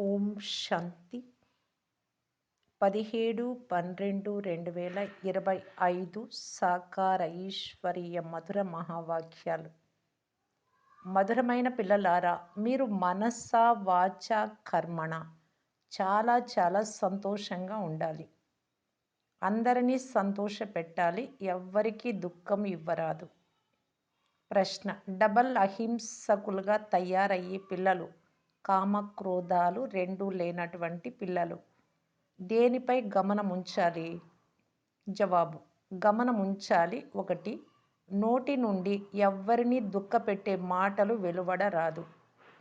ఓం శాంతి. పదిహేడు పన్నెండు రెండు వేల ఇరవై ఐదు సాకార ఈశ్వరీయ మధుర మహావాక్యాలు. మధురమైన పిల్లలారా మీరు మనస వాచ కర్మణ. చాలా చాలా సంతోషంగా ఉండాలి. అందరినీ సంతోష పెట్టాలి ఎవ్వరికీ దుఃఖం ఇవ్వరాదు. ప్రశ్న డబల్ అహింసకులుగా తయారయ్యే పిల్లలు కామక్రోధాలు రెండూ లేనటువంటి పిల్లలు. దేనిపై గమనముంచాలి? జవాబు గమనముంచాలి ఒకటి నోటి నుండి ఎవ్వరిని దుఃఖపెట్టే మాటలు వెలువడరాదు.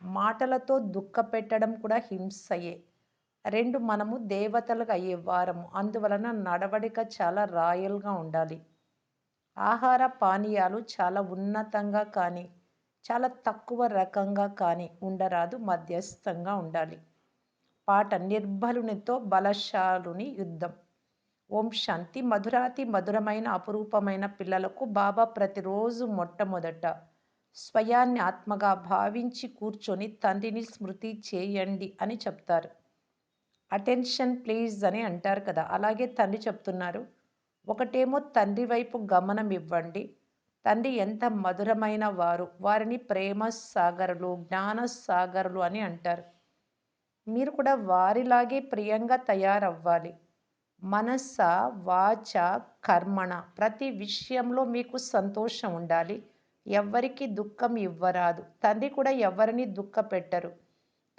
మాటలతో దుఃఖపెట్టడం కూడా హింసయే. రెండు మనము దేవతలుగా అయ్యే వారము. అందువలన నడవడిక చాలా రాయల్గా ఉండాలి. ఆహార పానీయాలు చాలా ఉన్నతంగా కానీ చాలా తక్కువ రకంగా కానీ ఉండరాదు మధ్యస్థంగా ఉండాలి. పాట నిర్బలునితో బలశాలుని యుద్ధం. ఓం శాంతి. మధురాతి మధురమైన అపురూపమైన పిల్లలకు బాబా ప్రతిరోజు మొట్టమొదట స్వయాన్ని ఆత్మగా భావించి కూర్చొని తండ్రిని స్మృతి చేయండి అని చెప్తారు. అటెన్షన్ ప్లీజ్ అని అంటారు కదా అలాగే తండ్రి చెప్తున్నారు. ఒకటేమో తండ్రి వైపు గమనం ఇవ్వండి. తండ్రి ఎంత మధురమైన వారు. వారిని ప్రేమ సాగరులు జ్ఞాన సాగరులు అని అంటారు. మీరు కూడా వారిలాగే ప్రియంగా తయారవ్వాలి. మనస్స వాచ కర్మణ ప్రతి విషయంలో మీకు సంతోషం ఉండాలి. ఎవ్వరికి దుఃఖం ఇవ్వరాదు. తండ్రి కూడా ఎవరిని దుఃఖ పెట్టరు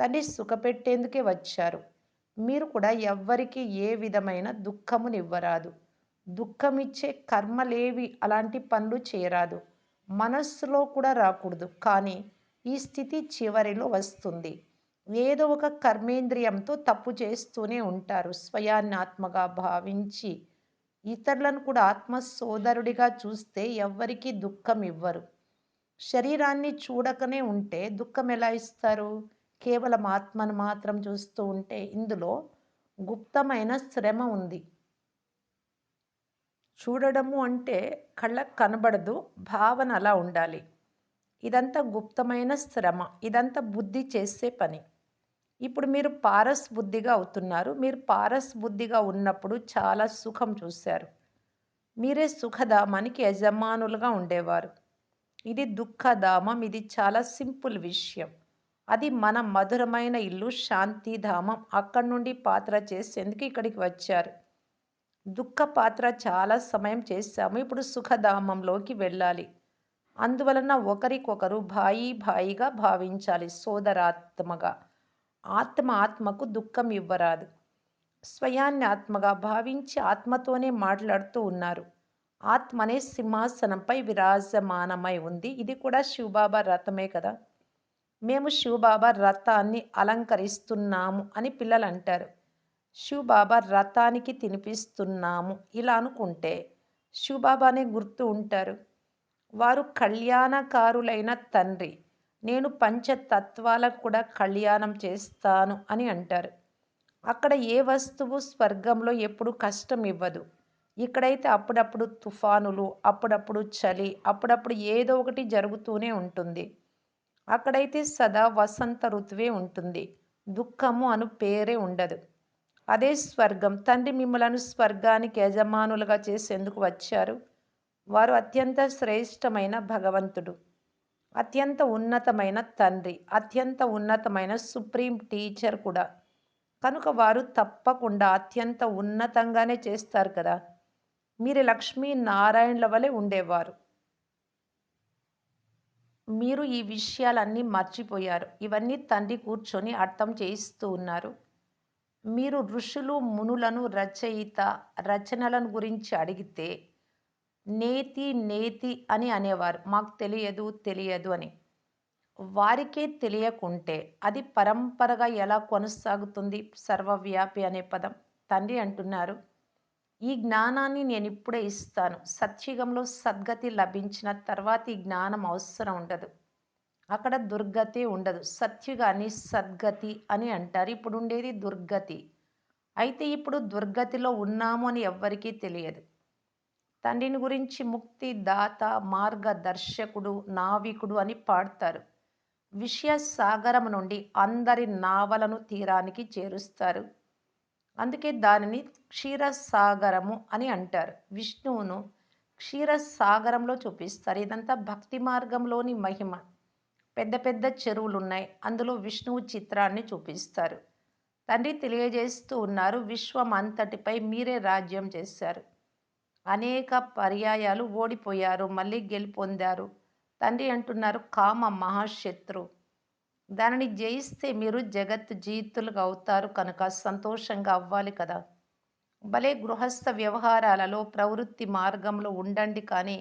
తండ్రి సుఖపెట్టేందుకే వచ్చారు. మీరు కూడా ఎవ్వరికి ఏ విధమైన దుఃఖమునివ్వరాదు. దుఃఖమిచ్చే కర్మలేవి అలాంటి పనులు చేయరాదు. మనస్సులో కూడా రాకూడదు. కానీ ఈ స్థితి చివరిలో వస్తుంది. ఏదో ఒక కర్మేంద్రియంతో తప్పు చేస్తూనే ఉంటారు. స్వయాన్ని ఆత్మగా భావించి ఇతరులను కూడా ఆత్మ సోదరుడిగా చూస్తే ఎవ్వరికీ దుఃఖం ఇవ్వరు. శరీరాన్ని చూడకనే ఉంటే దుఃఖం ఎలా ఇస్తారు? కేవలం ఆత్మను మాత్రం చూస్తూ ఉంటే ఇందులో గుప్తమైన శ్రమ ఉంది. చూడడము అంటే కళ్ళకు కనబడదు భావన అలా ఉండాలి. ఇదంతా గుప్తమైన శ్రమ ఇదంతా బుద్ధి చేసే పని. ఇప్పుడు మీరు పారస్ బుద్ధిగా అవుతున్నారు. మీరు పారస్ బుద్ధిగా ఉన్నప్పుడు చాలా సుఖం చూశారు. మీరే సుఖధామానికి యజమానులుగా ఉండేవారు. ఇది దుఃఖధామం ఇది చాలా సింపుల్ విషయం. అది మన మధురమైన ఇల్లు శాంతిధామం. అక్కడి నుండి పాత్ర చేసేందుకు ఇక్కడికి వచ్చారు. దుఃఖ పాత్ర చాలా సమయం చేశాము. ఇప్పుడు సుఖధామంలోకి వెళ్ళాలి. అందువలన ఒకరికొకరు భాయి భాయిగా భావించాలి సోదరాత్మగా. ఆత్మ ఆత్మకు దుఃఖం ఇవ్వరాదు. స్వయాన్ని ఆత్మగా భావించి ఆత్మతోనే మాట్లాడుతూ ఉన్నారు. ఆత్మనే సింహాసనంపై విరాజమానమై ఉంది. ఇది కూడా శివబాబా రథమే కదా. మేము శివబాబా రథాన్ని అలంకరిస్తున్నాము అని పిల్లలు అంటారు శివబాబా రథానికి తినిపిస్తున్నాము. ఇలా అనుకుంటే శివబాబానే గుర్తు ఉంటారు. వారు కళ్యాణకారులైన తండ్రి. నేను పంచతత్వాలకు కూడా కళ్యాణం చేస్తాను అని అంటారు. అక్కడ ఏ వస్తువు స్వర్గంలో ఎప్పుడు కష్టం ఇవ్వదు. ఇక్కడైతే అప్పుడప్పుడు తుఫానులు అప్పుడప్పుడు చలి అప్పుడప్పుడు ఏదో ఒకటి జరుగుతూనే ఉంటుంది. అక్కడైతే సదా వసంత ఋతువే ఉంటుంది. దుఃఖము అను పేరే ఉండదు. అదే స్వర్గం. తండ్రి మిమ్మలను స్వర్గానికి యజమానులుగా చేసేందుకు వచ్చారు. వారు అత్యంత శ్రేష్టమైన భగవంతుడు. అత్యంత ఉన్నతమైన తండ్రి. అత్యంత ఉన్నతమైన సుప్రీం టీచర్ కూడా. కనుక వారు తప్పకుండా అత్యంత ఉన్నతంగానే చేస్తారు కదా. మీరు లక్ష్మీ నారాయణుల వలె ఉండేవారు. మీరు ఈ విషయాలన్నీ మర్చిపోయారు. ఇవన్నీ తండ్రి కూర్చొని అర్థం చేయిస్తూ ఉన్నారు. మీరు ఋషులు మునులను రచయిత రచనలను గురించి అడిగితే నేతి నేతి అని అనేవారు. మాకు తెలియదు తెలియదు అని. వారికే తెలియకుంటే అది పరంపరగా ఎలా కొనసాగుతుంది? సర్వవ్యాపి అనే పదం. తండ్రి అంటున్నారు ఈ జ్ఞానాన్ని నేను ఇప్పుడే ఇస్తాను. సత్యుగంలో సద్గతి లభించిన తర్వాత ఈ జ్ఞానం అవసరం ఉండదు. అక్కడ దుర్గతి ఉండదు. సత్యుగాని సద్గతి అని అంటారు. ఇప్పుడు ఉండేది దుర్గతి. అయితే ఇప్పుడు దుర్గతిలో ఉన్నాము అని ఎవ్వరికీ తెలియదు. తండ్రిని గురించి ముక్తి దాత మార్గదర్శకుడు నావికుడు అని పాడతారు. విషయ సాగరం నుండి అందరి నావలను తీరానికి చేరుస్తారు. అందుకే దానిని క్షీరసాగరము అని అంటారు. విష్ణువును క్షీరసాగరంలో చూపిస్తారు. ఇదంతా భక్తి మార్గంలోని మహిమ. పెద్ద పెద్ద చెరువులు ఉన్నాయి అందులో విష్ణువు చిత్రాన్ని చూపిస్తారు. తండ్రి తెలియజేస్తూ ఉన్నారు విశ్వం అంతటిపై మీరే రాజ్యం చేశారు. అనేక పర్యాయాలు ఓడిపోయారు మళ్ళీ గెలుపొందారు. తండ్రి అంటున్నారు కామ మహాశత్రు. దానిని జయిస్తే మీరు జగత్ జీతులుగా అవుతారు కనుక సంతోషంగా అవ్వాలి కదా. భలే గృహస్థ వ్యవహారాలలో ప్రవృత్తి మార్గంలో ఉండండి కానీ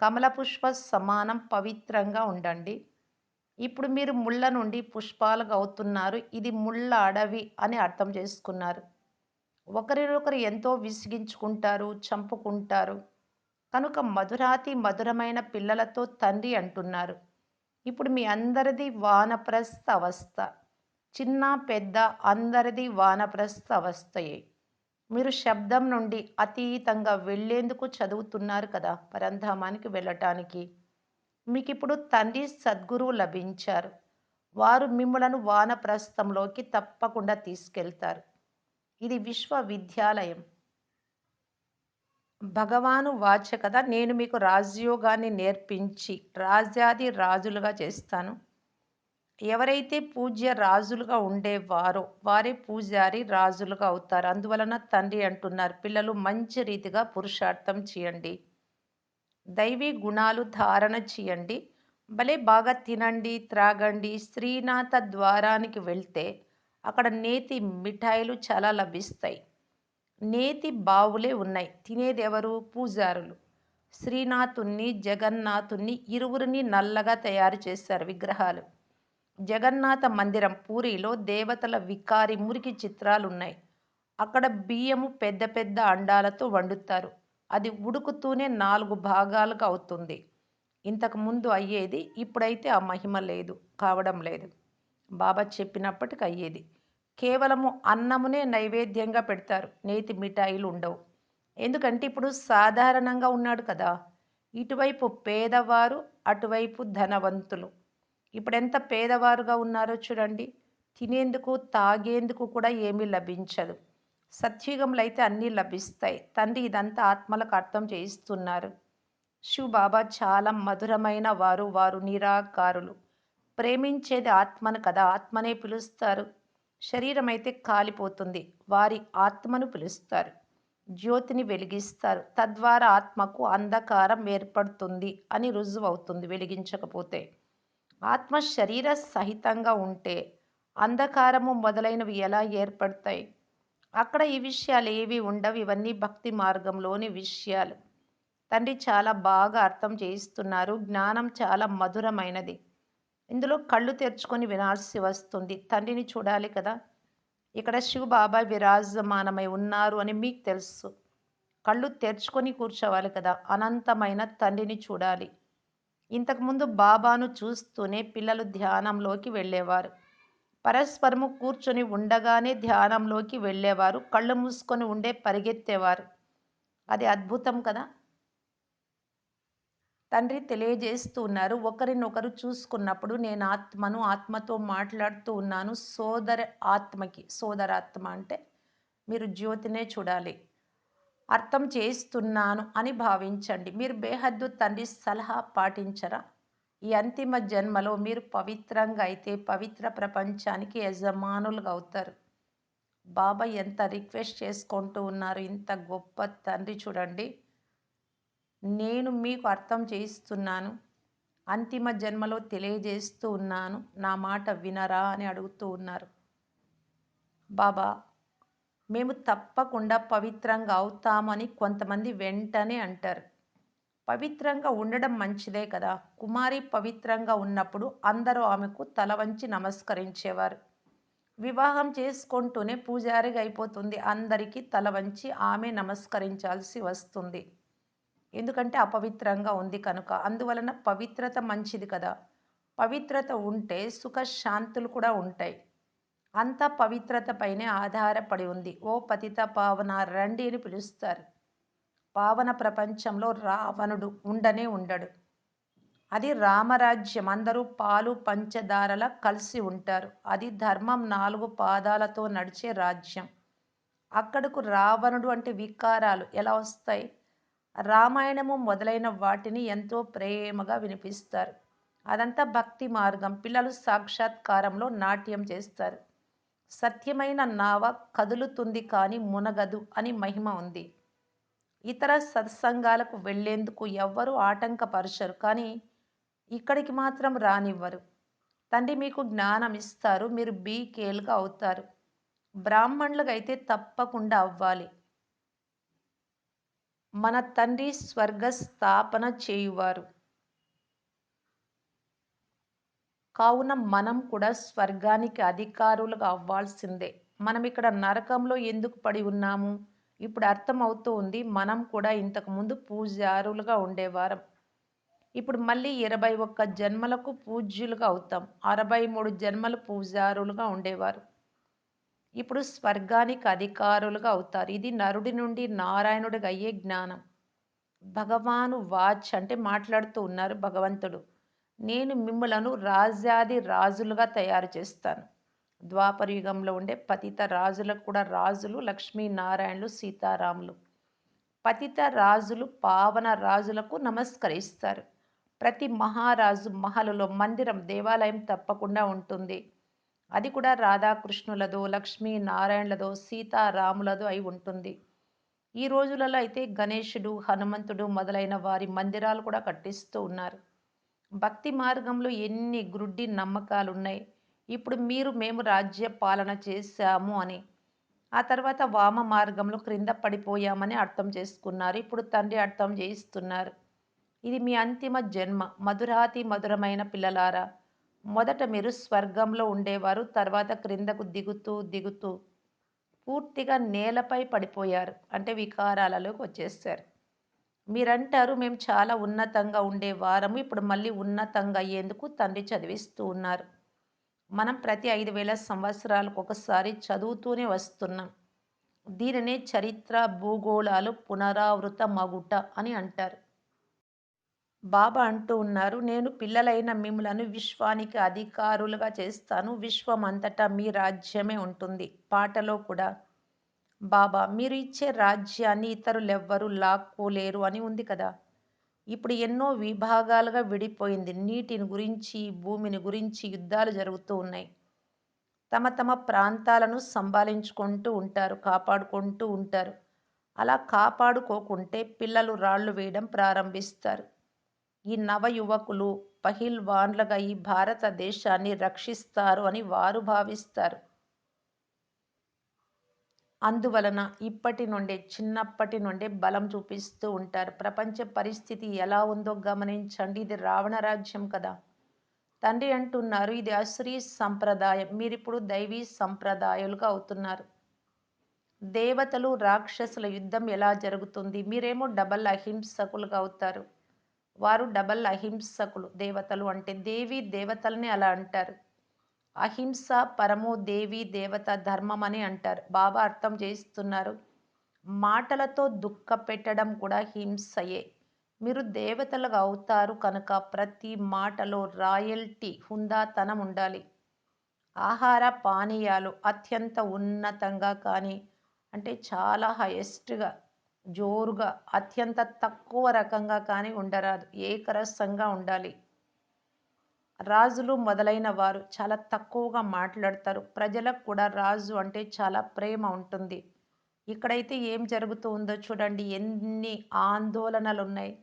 కమల పుష్ప సమానం పవిత్రంగా ఉండండి. ఇప్పుడు మీరు ముళ్ళ నుండి పుష్పాలుగా అవుతున్నారు. ఇది ముళ్ళ అడవి అని అర్థం చేసుకున్నారు. ఒకరినొకరు ఎంతో విసిగించుకుంటారు చంపుకుంటారు. కనుక మధురాతి మధురమైన పిల్లలతో తండ్రి అంటున్నారు. ఇప్పుడు మీ అందరిది వానప్రస్థ అవస్థ. చిన్న పెద్ద అందరిది వానప్రస్థ అవస్థయే. మీరు శబ్దం నుండి అతీతంగా వెళ్ళేందుకు చదువుతున్నారు కదా పరంధామానికి వెళ్ళటానికి. మీకు ఇప్పుడు తండ్రి సద్గురువు లభించారు. వారు మిమ్మలను వానప్రస్థంలోకి తప్పకుండా తీసుకెళ్తారు. ఇది విశ్వవిద్యాలయం. భగవాను వాచ కదా నేను మీకు రాజయోగాన్ని నేర్పించి రాజ్యాది రాజులుగా చేస్తాను. ఎవరైతే పూజ్య రాజులుగా ఉండేవారో వారే పూజారి రాజులుగా అవుతారు. అందువలన తండ్రి అంటున్నారు పిల్లలు మంచి రీతిగా పురుషార్థం చేయండి. దైవీ గుణాలు ధారణ చేయండి. భలే బాగా తినండి త్రాగండి. శ్రీనాథ ద్వారానికి వెళ్తే అక్కడ నేతి మిఠాయిలు చాలా లభిస్తాయి. నేతి బావులే ఉన్నాయి. తినేది ఎవరు? పూజారులు. శ్రీనాథుణ్ణి జగన్నాథుణ్ణి ఇరువురిని నల్లగా తయారు చేశారు విగ్రహాలు. జగన్నాథ మందిరం పూరిలో దేవతల వికారి మురికి చిత్రాలు ఉన్నాయి అక్కడ బియ్యము పెద్ద పెద్ద అండాలతో వండుతారు. అది ఉడుకుతూనే నాలుగు భాగాలుగా అవుతుంది. ఇంతకు ముందు అయ్యేది ఇప్పుడైతే ఆ మహిమ లేదు కావడం లేదు. బాబా చెప్పినప్పటికి అయ్యేది. కేవలము అన్నమునే నైవేద్యంగా పెడతారు. నేతి మిఠాయిలు ఉండవు. ఎందుకంటే ఇప్పుడు సాధారణంగా ఉన్నాడు కదా. ఇటువైపు పేదవారు అటువైపు ధనవంతులు. ఇప్పుడు ఎంత పేదవారుగా ఉన్నారో చూడండి. తినేందుకు తాగేందుకు కూడా ఏమీ లభించదు. సత్యుగంలో అయితే అన్నీ లభిస్తాయి. తండ్రి ఇదంతా ఆత్మలకు అర్థం చేయిస్తున్నారు. శివ్ బాబా చాలా మధురమైన వారు వారు నిరాకారులు. ప్రేమించేది ఆత్మను కదా ఆత్మనే పిలుస్తారు. శరీరం అయితే కాలిపోతుంది వారి ఆత్మను పిలుస్తారు. జ్యోతిని వెలిగిస్తారు తద్వారా ఆత్మకు అంధకారం ఏర్పడుతుంది అని రుజువు అవుతుంది వెలిగించకపోతే. ఆత్మ శరీర సహితంగా ఉంటే అంధకారము మొదలైనవి ఎలా ఏర్పడతాయి? అక్కడ ఈ విషయాలు ఏవి ఉండవు. ఇవన్నీ భక్తి మార్గంలోని విషయాలు. తండ్రి చాలా బాగా అర్థం చేయిస్తున్నారు. జ్ఞానం చాలా మధురమైనది. ఇందులో కళ్ళు తెరుచుకొని వినాల్సి వస్తుంది. తండ్రిని చూడాలి కదా. ఇక్కడ శివ బాబా విరాజమానమై ఉన్నారు అని మీకు తెలుసు. కళ్ళు తెరుచుకొని కూర్చోవాలి కదా. అనంతమైన తండ్రిని చూడాలి. ఇంతకుముందు బాబాను చూస్తూనే పిల్లలు ధ్యానంలోకి వెళ్ళేవారు. పరస్పరము కూర్చొని ఉండగానే ధ్యానంలోకి వెళ్ళేవారు. కళ్ళు మూసుకొని ఉండే పరిగెత్తేవారు. అది అద్భుతం కదా? తండ్రి తెలియజేస్తూ ఉన్నారు. ఒకరినొకరు చూసుకున్నప్పుడు నేను ఆత్మను ఆత్మతో మాట్లాడుతూ ఉన్నాను. సోదర ఆత్మకి సోదరాత్మ అంటే మీరు జ్యోతినే చూడాలి. అర్థం చేస్తున్నాను అని భావించండి. మీరు బేహద్దు తండ్రి సలహా పాటించరా? ఈ అంతిమ జన్మలో మీరు పవిత్రంగా అయితే పవిత్ర ప్రపంచానికి యజమానులుగా అవుతారు. బాబా ఎంత రిక్వెస్ట్ చేసుకుంటూ ఉన్నారు ఇంత గొప్ప తండ్రి చూడండి. నేను మీకు అర్థం చేయిస్తున్నాను అంతిమ జన్మలో తెలియజేస్తూ ఉన్నాను నా మాట వినరా అని అడుగుతూ ఉన్నారు. బాబా మేము తప్పకుండా పవిత్రంగా అవుతామని కొంతమంది వెంటనే అంటారు. పవిత్రంగా ఉండడం మంచిదే కదా. కుమారి పవిత్రంగా ఉన్నప్పుడు అందరూ ఆమెకు తల వంచి నమస్కరించేవారు. వివాహం చేసుకుంటూనే పూజారిగా అయిపోతుంది. అందరికీ తల వంచి ఆమె నమస్కరించాల్సి వస్తుంది. ఎందుకంటే అపవిత్రంగా ఉంది కనుక. అందువలన పవిత్రత మంచిది కదా. పవిత్రత ఉంటే సుఖశాంతులు కూడా ఉంటాయి. అంతా పవిత్రత పైనే ఆధారపడి ఉంది. ఓ పతిత పావన రండి అని పిలుస్తారు. పావన ప్రపంచంలో రావణుడు ఉండనే ఉండడు. అది రామరాజ్యం. అందరూ పాలు పంచదారల కలిసి ఉంటారు. అది ధర్మం నాలుగు పాదాలతో నడిచే రాజ్యం. అక్కడకు రావణుడు అంటే వికారాలు. ఎలా వస్తాయి? రామాయణము మొదలైన వాటిని ఎంతో ప్రేమగా వినిపిస్తారు. అదంతా భక్తి మార్గం. పిల్లలు సాక్షాత్కారంలో నాట్యం చేస్తారు. సత్యమైన నావ కదులుతుంది కానీ మునగదు అని మహిమ ఉంది. ఇతర సత్సంగాలకు వెళ్ళేందుకు ఎవ్వరూ ఆటంకపరచరు కానీ ఇక్కడికి మాత్రం రానివ్వరు. తండ్రి మీకు జ్ఞానం ఇస్తారు మీరు బీకేల్గా అవుతారు. బ్రాహ్మణులకు అయితే తప్పకుండా అవ్వాలి. మన తండ్రి స్వర్గ స్థాపన చేయువారు. కావున మనం కూడా స్వర్గానికి అధికారులుగా అవ్వాల్సిందే. మనం ఇక్కడ నరకంలో ఎందుకు పడి ఉన్నాము? ఇప్పుడు అర్థమవుతూ ఉంది మనం కూడా ఇంతకుముందు పూజారులుగా ఉండేవారం. ఇప్పుడు మళ్ళీ ఇరవై ఒక్క జన్మలకు పూజ్యులుగా అవుతాం. అరవై మూడు జన్మలు పూజారులుగా ఉండేవారు. ఇప్పుడు స్వర్గానికి అధికారులుగా అవుతారు. ఇది నరుడి నుండి నారాయణుడికి అయ్యే జ్ఞానం. భగవాను వాచ్ అంటే మాట్లాడుతూ ఉన్నారు భగవంతుడు. నేను మిమ్మలను రాజ్యాది రాజులుగా తయారు చేస్తాను. ద్వాపరయుగంలో ఉండే పతిత రాజులకు కూడా రాజులు లక్ష్మీనారాయణులు సీతారాములు. పతిత రాజులు పావన రాజులకు నమస్కరిస్తారు. ప్రతి మహారాజు మహలులో మందిరం దేవాలయం తప్పకుండా ఉంటుంది. అది కూడా రాధాకృష్ణులదో లక్ష్మీనారాయణులదో సీతారాములదో అయి ఉంటుంది. ఈ రోజులలో అయితే గణేషుడు హనుమంతుడు మొదలైన వారి మందిరాలు కూడా కట్టిస్తూ ఉన్నారు. భక్తి మార్గంలో ఎన్ని గ్రుడ్డి నమ్మకాలు ఉన్నాయి ఇప్పుడు మీరు మేము రాజ్య పాలన చేశాము అని. ఆ తర్వాత వామ మార్గంలో క్రింద పడిపోయామని అర్థం చేసుకున్నారు. ఇప్పుడు తండ్రి అర్థం చేయిస్తున్నారు. ఇది మీ అంతిమ జన్మ. మధురాతి మధురమైన పిల్లలారా. మొదట మీరు స్వర్గంలో ఉండేవారు తర్వాత క్రిందకు దిగుతూ దిగుతూ పూర్తిగా నేలపై పడిపోయారు అంటే వికారాలలోకి వచ్చేసారు మీరంటారు మేము చాలా ఉన్నతంగా ఉండే వారము ఇప్పుడు మళ్ళీ ఉన్నతంగా అయ్యేందుకు తండ్రి చదివిస్తూ ఉన్నారు. మనం ప్రతి ఐదు వేల సంవత్సరాలకు ఒకసారి చదువుతూనే వస్తున్నాం. దీనినే చరిత్ర భూగోళాలు పునరావృత మగుట అని అంటారు. బాబా అంటూ ఉన్నారు నేను పిల్లలైన మిమ్మలను విశ్వానికి అధికారులుగా చేస్తాను. విశ్వం అంతటా మీ రాజ్యమే ఉంటుంది. పాటలో కూడా బాబా మీరు ఇచ్చే రాజ్యాన్ని ఇతరులెవ్వరూ లాక్కోలేరు అని ఉంది కదా. ఇప్పుడు ఎన్నో విభాగాలుగా విడిపోయింది. నీటిని గురించి భూమిని గురించి యుద్ధాలు జరుగుతూ ఉన్నాయి. తమ తమ ప్రాంతాలను సంభాలించుకుంటూ ఉంటారు కాపాడుకుంటూ ఉంటారు. అలా కాపాడుకోకుంటే పిల్లలు రాళ్ళు వేయడం ప్రారంభిస్తారు. ఈ నవ యువకులు పహిల్వాన్లుగా ఈ భారతదేశాన్ని రక్షిస్తారు అని వారు భావిస్తారు. అందువలన ఇప్పటి నుండే చిన్నప్పటి నుండే బలం చూపిస్తూ ఉంటారు. ప్రపంచ పరిస్థితి ఎలా ఉందో గమనించండి. ఇది రావణ రాజ్యం కదా. తండ్రి అంటున్నారు ఇది అశ్రీ సంప్రదాయం. మీరిప్పుడు దైవీ సంప్రదాయాలుగా అవుతున్నారు. దేవతలు రాక్షసుల యుద్ధం ఎలా జరుగుతుంది? మీరేమో డబల్ అహింసకులుగా అవుతారు. వారు డబల్ అహింసకులు దేవతలు అంటే దేవి దేవతల్ని అలా అంటారు. అహింస పరమో దేవి దేవత ధర్మం అని అంటారు. బాబా అర్థం చేస్తున్నారు మాటలతో దుఃఖ పెట్టడం కూడా హింసయే. మీరు దేవతలుగా అవుతారు కనుక ప్రతి మాటలో రాయల్టీ హుందాతనం ఉండాలి. ఆహార పానీయాలు అత్యంత ఉన్నతంగా కానీ అంటే చాలా హయెస్ట్గా జోరుగా అత్యంత తక్కువ రకంగా కానీ ఉండరాదు. ఏకరసంగా ఉండాలి. రాజులు మొదలైన వారు చాలా తక్కువగా మాట్లాడతారు. ప్రజలకు కూడా రాజు అంటే చాలా ప్రేమ ఉంటుంది. ఇక్కడైతే ఏం జరుగుతూ ఉందో చూడండి. ఎన్ని ఆందోళనలు ఉన్నాయి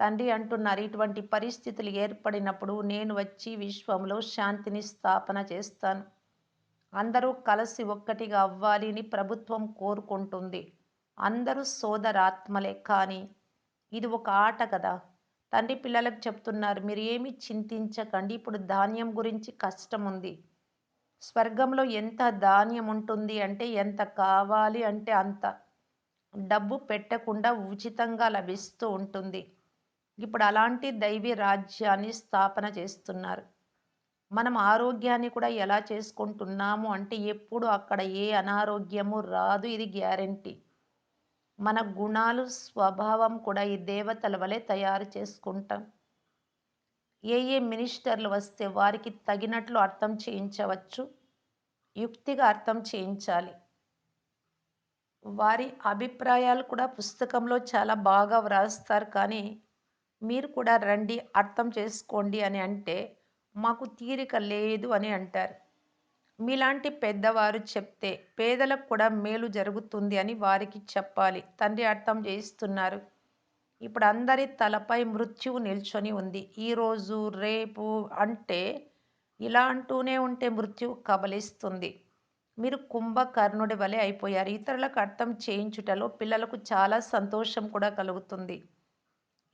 తండ్రి అంటున్నారు ఇటువంటి పరిస్థితులు ఏర్పడినప్పుడు నేను వచ్చి విశ్వంలో శాంతిని స్థాపన చేస్తాను. అందరూ కలిసి ఒక్కటిగా అవ్వాలి అని ప్రభుత్వం కోరుకుంటుంది. అందరూ సోదరాత్మలే కానీ ఇది ఒక ఆట కదా. తండ్రి పిల్లలకు చెప్తున్నారు మీరు ఏమి చింతించకండి. ఇప్పుడు ధాన్యం గురించి కష్టం ఉంది స్వర్గంలో ఎంత ధాన్యం ఉంటుంది అంటే ఎంత కావాలి అంటే అంత. డబ్బు పెట్టకుండా ఉచితంగా లభిస్తూ ఉంటుంది. ఇప్పుడు అలాంటి దైవీ రాజ్యాన్ని స్థాపన చేస్తున్నారు. మనం ఆరోగ్యాన్ని కూడా ఎలా చేసుకుంటున్నాము అంటే ఎప్పుడు అక్కడ ఏ అనారోగ్యము రాదు ఇది గ్యారంటీ. మన గుణాలు స్వభావం కూడా ఈ దేవతల వలె తయారు చేసుకుంటాం. ఏ ఏ మినిస్టర్లు వస్తే వారికి తగినట్లు అర్థం చేయించవచ్చు యుక్తిగా అర్థం చేయించాలి. వారి అభిప్రాయాలు కూడా పుస్తకంలో చాలా బాగా వ్రాస్తారు కానీ మీరు కూడా రండి అర్థం చేసుకోండి అని అంటే మాకు తీరిక లేదు అని అంటారు. మీలాంటి పెద్దవారు చెప్తే పేదలకు కూడా మేలు జరుగుతుంది అని వారికి చెప్పాలి. తండ్రి అర్థం చేయిస్తున్నారు. ఇప్పుడు అందరి తలపై మృత్యువు నిల్చొని ఉంది. ఈరోజు రేపు అంటే ఇలా అంటూనే ఉంటే మృత్యువు కబలిస్తుంది. మీరు కుంభకర్ణుడి వలె అయిపోయారు. ఇతరులకు అర్థం చేయించుటలో పిల్లలకు చాలా సంతోషం కూడా కలుగుతుంది.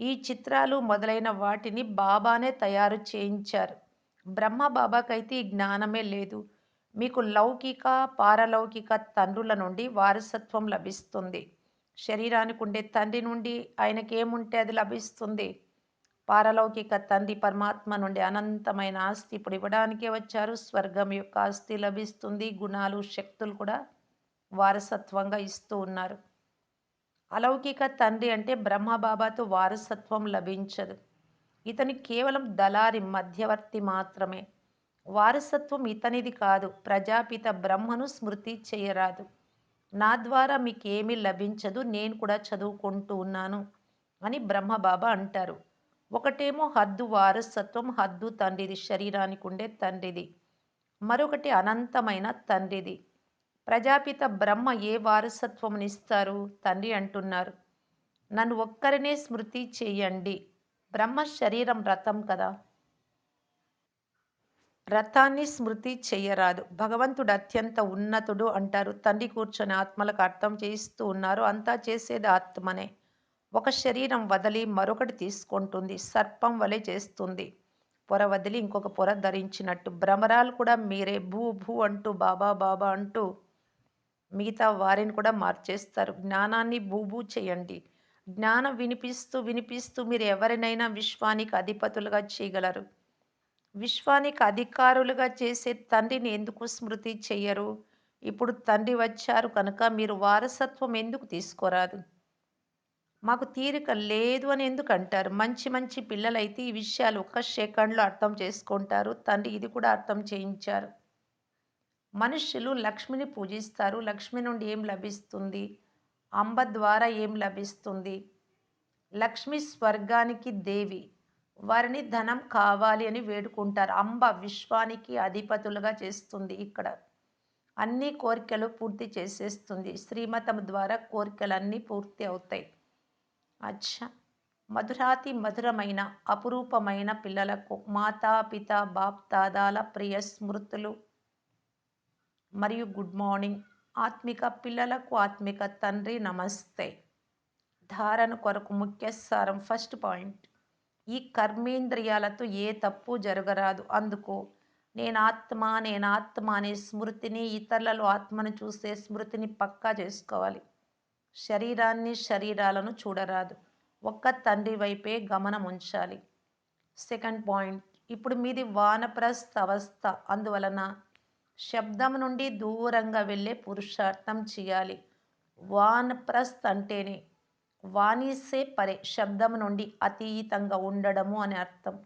ఈ చిత్రాలు మొదలైన వాటిని బాబానే తయారు చేయించారు. బ్రహ్మ బాబాకైతే ఈ జ్ఞానమే లేదు. మీకు లౌకిక పారలౌకిక తండ్రుల నుండి వారసత్వం లభిస్తుంది. శరీరానికి ఉండే తండ్రి నుండి ఆయనకి ఏముంటే అది లభిస్తుంది. పారలౌకిక తండ్రి పరమాత్మ నుండి అనంతమైన ఆస్తి ఇప్పుడు ఇవ్వడానికే వచ్చారు. స్వర్గం యొక్క ఆస్తి లభిస్తుంది. గుణాలు శక్తులు కూడా వారసత్వంగా ఇస్తూ ఉన్నారు. అలౌకిక తండ్రి అంటే బ్రహ్మబాబాతో వారసత్వం లభించదు. ఇతని కేవలం దళారి మధ్యవర్తి మాత్రమే. వారసత్వం ఇతనిది కాదు. ప్రజాపిత బ్రహ్మను స్మృతి చేయరాదు. నా ద్వారా మీకేమీ లభించదు. నేను కూడా చదువుకుంటూ ఉన్నాను అని బ్రహ్మబాబా అంటారు. ఒకటేమో హద్దు వారసత్వం హద్దు తండ్రిది శరీరానికి ఉండే తండ్రిది. మరొకటి అనంతమైన తండ్రిది. ప్రజాపిత బ్రహ్మ ఏ వారసత్వమునిస్తారు తండ్రి అంటున్నారు. నన్ను ఒక్కరినే స్మృతి చేయండి. బ్రహ్మ శరీరం రథం కదా. రథాన్ని స్మృతి చెయ్యరాదు భగవంతుడు అత్యంత ఉన్నతుడు అంటారు. తండ్రి కూర్చొని ఆత్మలకు అర్థం చేయిస్తూ ఉన్నారు. అంతా చేసేది ఆత్మనే. ఒక శరీరం వదిలి మరొకటి తీసుకుంటుంది. సర్పం వలె చేస్తుంది. పొర వదిలి ఇంకొక పొర ధరించినట్టు. భ్రమరాలు కూడా మీరే. భూ భూ అంటూ బాబా బాబా అంటూ మిగతా వారిని కూడా మార్చేస్తారు. జ్ఞానాన్ని భూభూ చేయండి. జ్ఞానం వినిపిస్తూ వినిపిస్తూ మీరు ఎవరినైనా విశ్వానికి అధిపతులుగా చేయగలరు. విశ్వానికి అధికారులుగా చేసే తండ్రిని ఎందుకు స్మృతి చెయ్యరు? ఇప్పుడు తండ్రి వచ్చారు కనుక మీరు వారసత్వం ఎందుకు తీసుకోరాదు? మాకు తీరిక లేదు అని ఎందుకు అంటారు? మంచి మంచి పిల్లలైతే ఈ విషయాలు ఒక్క సెకండ్లో అర్థం చేసుకుంటారు. తండ్రి ఇది కూడా అర్థం చేయించారు. మనుషులు లక్ష్మిని పూజిస్తారు. లక్ష్మి నుండి ఏం లభిస్తుంది? అంబ ద్వారా ఏం లభిస్తుంది? లక్ష్మి స్వర్గానికి దేవి. వారిని ధనం కావాలి అని వేడుకుంటారు. అంబ విశ్వానికి అధిపతులుగా చేస్తుంది ఇక్కడ. అన్ని కోరికలు పూర్తి చేసేస్తుంది. శ్రీమతం ద్వారా కోరికలన్నీ పూర్తి అవుతాయి. అచ్చా. మధురాతి మధురమైన అపురూపమైన పిల్లలకు మాతాపిత బాప్ దాదాల ప్రియ స్మృతులు మరియు గుడ్ మార్నింగ్. ఆత్మిక పిల్లలకు ఆత్మిక తండ్రి నమస్తే. ధారణ కొరకు ముఖ్య సారం ఫస్ట్ పాయింట్. ఈ కర్మేంద్రియాలతో ఏ తప్పు జరగరాదు. అందుకు నేను ఆత్మ నేను ఆత్మ అనే స్మృతిని ఇతరులలో ఆత్మను చూసే స్మృతిని పక్కా చేసుకోవాలి. శరీరాన్ని శరీరాలను చూడరాదు. ఒక్క తండ్రి వైపే గమనం ఉంచాలి. Second point. ఇప్పుడు మీది వానప్రస్థ అవస్థ. అందువలన శబ్దం నుండి దూరంగా వెళ్ళే పురుషార్థం చేయాలి. వానప్రస్థ అంటేనే వాణిసే పరే శబ్దం నుండి అతీతంగా ఉండడము అని అర్థం.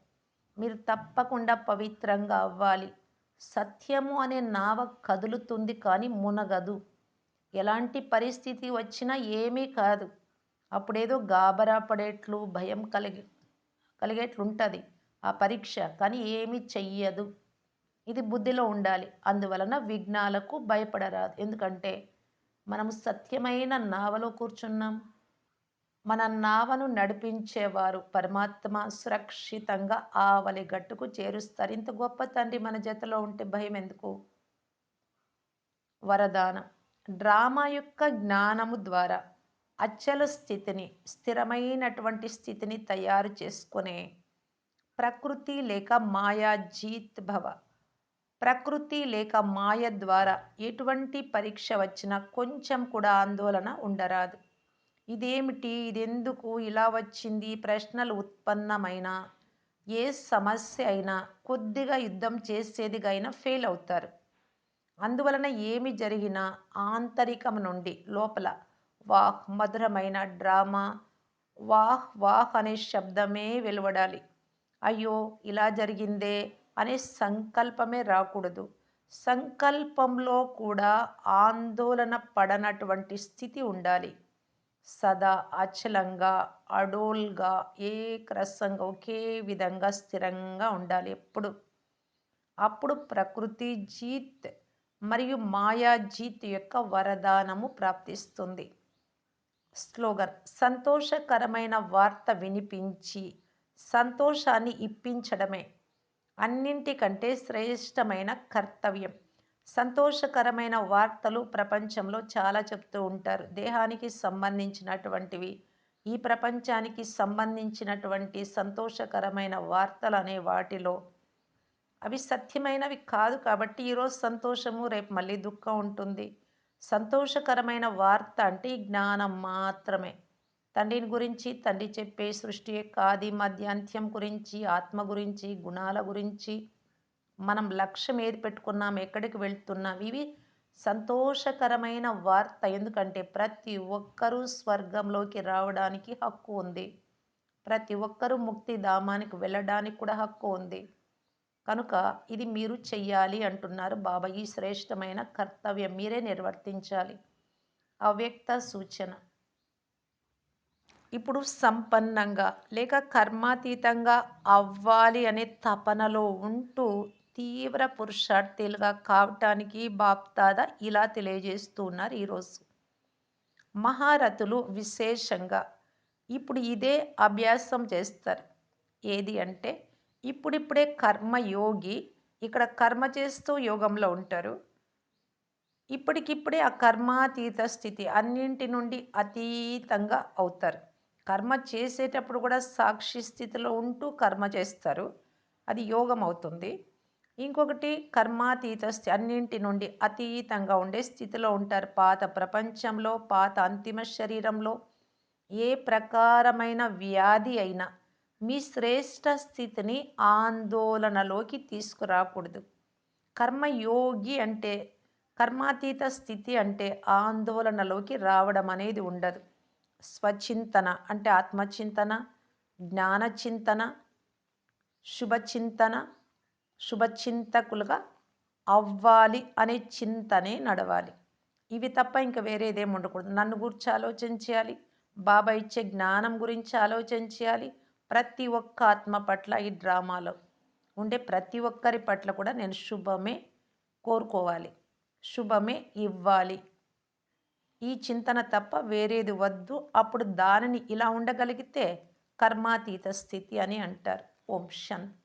మీరు తప్పకుండా పవిత్రంగా అవ్వాలి. సత్యము అనే నావ కదులుతుంది కానీ మునగదు. ఎలాంటి పరిస్థితి వచ్చినా ఏమీ కాదు. అప్పుడేదో గాబరా పడేట్లు భయం కలిగి కలిగేట్లుంటుంది ఆ పరీక్ష కానీ ఏమీ చెయ్యదు. ఇది బుద్ధిలో ఉండాలి. అందువలన విఘ్నాలకు భయపడరాదు. ఎందుకంటే మనము సత్యమైన నావలో కూర్చున్నాం. మన నావను నడిపించేవారు పరమాత్మ సురక్షితంగా ఆవలి గట్టుకు చేరుస్తారు. ఇంత గొప్ప తండ్రి మన జతలో ఉంటే భయం ఎందుకు? వరదానం. డ్రామా యొక్క జ్ఞానము ద్వారా అచ్చల స్థితిని స్థిరమైనటువంటి స్థితిని తయారు చేసుకునే ప్రకృతి లేక మాయా జీత్ భవ. ప్రకృతి లేక మాయ ద్వారా ఎటువంటి పరీక్ష వచ్చినా కొంచెం కూడా ఆందోళన ఉండరాదు. ఇదేమిటి? ఇదెందుకు? ఇలా వచ్చింది. ప్రశ్నలు ఉత్పన్నమైన? ఏ సమస్య అయినా కొద్దిగా యుద్ధం చేసేదిగా అయినా ఫెయిల్ అవుతారు. అందువలన ఏమి జరిగినా ఆంతరికం నుండి లోపల వాహ్ మధురమైన డ్రామా వాహ్ వాహ్ అనే శబ్దమే వెలువడాలి. అయ్యో ఇలా జరిగిందే అనే సంకల్పమే రాకూడదు. సంకల్పంలో కూడా ఆందోళన పడనటువంటి స్థితి ఉండాలి. సదా అచలంగా అడోల్గా ఏకరసంగా ఒకే విధంగా స్థిరంగా ఉండాలి ఎప్పుడు. అప్పుడు ప్రకృతి జీత్ మరియు మాయా జీత్ యొక్క వరదానము ప్రాప్తిస్తుంది. స్లోగన్ సంతోషకరమైన వార్త వినిపించి సంతోషాన్ని ఇప్పించడమే. అన్నింటికంటే శ్రేష్టమైన కర్తవ్యం. సంతోషకరమైన వార్తలు ప్రపంచంలో చాలా చెప్తూ ఉంటారు. దేహానికి సంబంధించినటువంటివి ఈ ప్రపంచానికి సంబంధించినటువంటి సంతోషకరమైన వార్తలు అనే వాటిలో. అవి సత్యమైనవి కాదు కాబట్టి ఈరోజు సంతోషము రేపు మళ్ళీ దుఃఖం ఉంటుంది. సంతోషకరమైన వార్త అంటే జ్ఞానం మాత్రమే. తండ్రిని గురించి తండ్రి చెప్పే సృష్టి యొక్క ఆది మధ్యాంత్యం గురించి ఆత్మ గురించి గుణాల గురించి మనం లక్ష్యం ఏది పెట్టుకున్నాం ఎక్కడికి వెళ్తున్నాం ఇవి సంతోషకరమైన వార్త. ఎందుకంటే ప్రతి ఒక్కరూ స్వర్గంలోకి రావడానికి హక్కు ఉంది. ప్రతి ఒక్కరూ ముక్తి ధామానికి వెళ్ళడానికి కూడా హక్కు ఉంది. కనుక ఇది మీరు చెయ్యాలి అంటున్నారు బాబా. ఈ శ్రేష్టమైన కర్తవ్యం మీరే నిర్వర్తించాలి. అవ్యక్త సూచన. ఇప్పుడు సంపన్నంగా లేక కర్మాతీతంగా అవ్వాలి అనే తపనలో ఉంటూ తీవ్ర పురుషార్థులుగా కావటానికి బాప్తాద ఇలా తెలియజేస్తున్నారు ఈరోజు. మహారథులు విశేషంగా ఇప్పుడు ఇదే అభ్యాసం చేస్తారు. ఏది అంటే ఇప్పుడిప్పుడే కర్మయోగి ఇక్కడ కర్మ చేస్తూ యోగంలో ఉంటారు. ఇప్పటికిప్పుడే ఆ కర్మాతీత స్థితి అన్నింటి నుండి అతీతంగా అవుతారు. కర్మ చేసేటప్పుడు కూడా సాక్షి స్థితిలో ఉంటూ కర్మ చేస్తారు. అది యోగం అవుతుంది. ఇంకొకటి కర్మాతీత స్థితి అన్నింటి నుండి అతీతంగా ఉండే స్థితిలో ఉంటారు. పాత ప్రపంచంలో పాత అంతిమ శరీరంలో ఏ ప్రకారమైన వ్యాధి అయినా మీ శ్రేష్ట స్థితిని ఆందోళనలోకి తీసుకురాకూడదు. కర్మయోగి అంటే కర్మాతీత స్థితి అంటే ఆందోళనలోకి రావడం అనేది ఉండదు. స్వచింతన అంటే ఆత్మచింతన జ్ఞానచింతన శుభచింతన శుభచింతకులుగా అవ్వాలి అనే చింతనే నడవాలి. ఇవి తప్ప ఇంకా వేరేదేమి ఉండకూడదు. నన్ను గురించి ఆలోచన చేయాలి బాబా ఇచ్చే జ్ఞానం గురించి ఆలోచన చేయాలి ప్రతి ఒక్క ఆత్మ పట్ల ఈ డ్రామాలో ఉండే ప్రతి ఒక్కరి పట్ల కూడా నేను శుభమే కోరుకోవాలి. శుభమే ఇవ్వాలి. ఈ చింతన తప్ప వేరేది వద్దు. అప్పుడు దానిని ఇలా ఉండగలిగితే కర్మాతీత స్థితి అని అంటారు. ఓం శాంతి